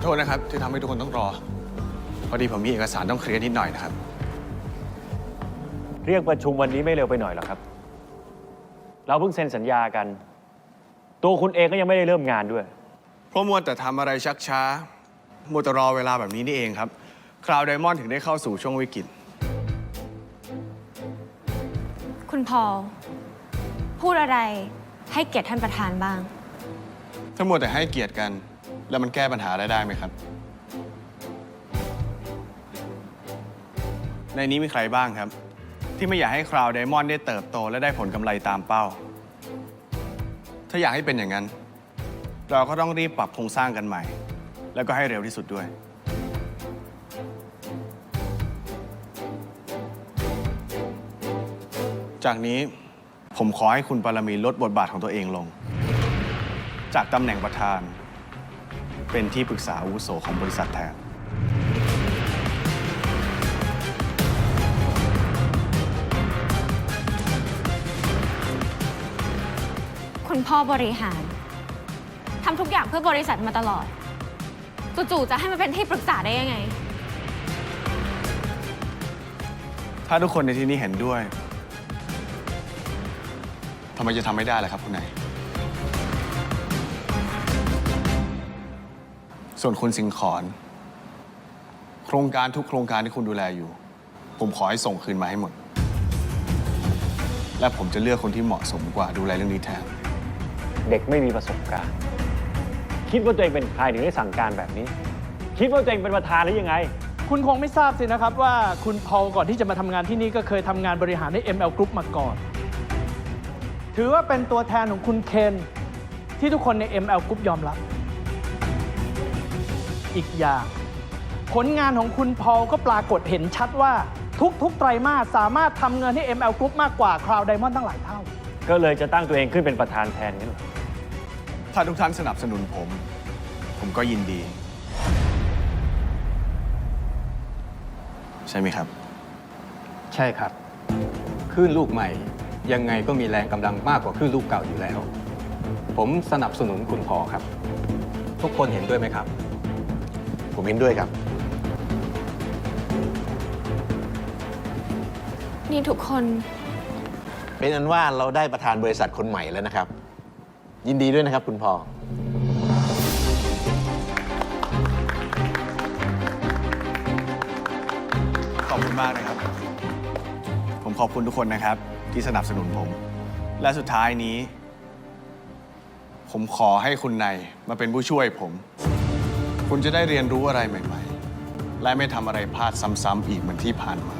อโทษนะครับ ที่ทำให้ทุกคนต้องรอ พอดีผมมีเอกสารต้องเคลียร์นิดหน่อยนะครับ เรียกประชุมวันนี้ไม่เร็วไปหน่อยหรอครับ เราเพิ่งเซ็นสัญญากัน ตัวคุณเองก็ยังไม่ได้เริ่มงานด้วย เพราะมัวแต่ทำอะไรชักช้า มัวแต่รอเวลาแบบนี้นี่เองครับ คราวไดมอนด์ถึงได้เข้าสู่ช่วงวิกฤต คุณพอลพูดอะไรให้เกียรติท่านประธานบ้าง ถ้ามัวแต่ให้เกียรติกัน แล้วมันแก้ปัญหาได้ได้ไหมครับ ในนี้มีใครบ้างครับ ที่ไม่อยากให้คราวไดมอนด์ได้เติบโตและได้ผลกำไรตามเป้า ถ้าอยากให้เป็นอย่างนั้น เราก็ต้องรีบปรับโครงสร้างกันใหม่ แล้วก็ให้เร็วที่สุดด้วยจากนี้ผมขอให้คุณปารมีลดบทบาทของตัวเองลง จากตำแหน่งประธาน เป็นที่ปรึกษาอาวุโสของบริษัทแทน คุณพ่อบริหารทำทุกอย่างเพื่อบริษัทมาตลอด จู่ๆจะให้มาเป็นที่ปรึกษาได้ยังไง ถ้าทุกคนในที่นี้เห็นด้วยทำไมจะทำไม่ได้ล่ะครับ คุณนาย ส่วนคุณสิงขอนโครงการทุกโครงการที่คุณดูแลอยู่ ผมขอให้ส่งคืนมาให้หมด และผมจะเลือกคนที่เหมาะสมกว่าดูแลเรื่องนี้แทน เด็กไม่มีประสบการณ์ คิดว่าตัวเองเป็นใครถึงได้สั่งการแบบนี้ คิดว่าตัวเองเป็นประธานหรือยังไง คุณคงไม่ทราบสินะครับว่าคุณพอลก่อนที่จะมาทำงานที่นี่ก็เคยทำงานบริหารใน ML Group มาก่อน ถือว่าเป็นตัวแทนของคุณเคนที่ทุกคนใน ML Group ยอมรับ อีกอย่าง ผลงานของคุณพอลก็ปรากฏเห็นชัดว่าทุกๆ ไตรมาสสามารถทำเงินให้ ML Group มากกว่าคราวไดมอนด์ตั้งหลายเท่า ก็เลยจะตั้งตัวเองขึ้นเป็นประธานแทนนี่หรอถ้าทุกท่านสนับสนุนผม ผมก็ยินดี ใช่ไหมครับ ใช่ครับคลื่นลูกใหม่ ยังไงก็มีแรงกำลังมากกว่าคลื่นลูกเก่าอยู่แล้ว ผมสนับสนุนคุณพอครับ ทุกคนเห็นด้วยไหมครับ ผมเห็นด้วยครับ นี่ทุกคน เป็นอันว่าเราได้ประธานบริษัทคนใหม่แล้วนะครับ ยินดีด้วยนะครับคุณพอขอบคุณมากนะครับ ผมขอบคุณทุกคนนะครับ ที่สนับสนุนผม และสุดท้ายนี้ ผมขอให้คุณนายมาเป็นผู้ช่วยผม คุณจะได้เรียนรู้อะไรใหม่ ๆ และไม่ทำอะไรพลาดซ้ำๆอีกเหมือนที่ผ่านมา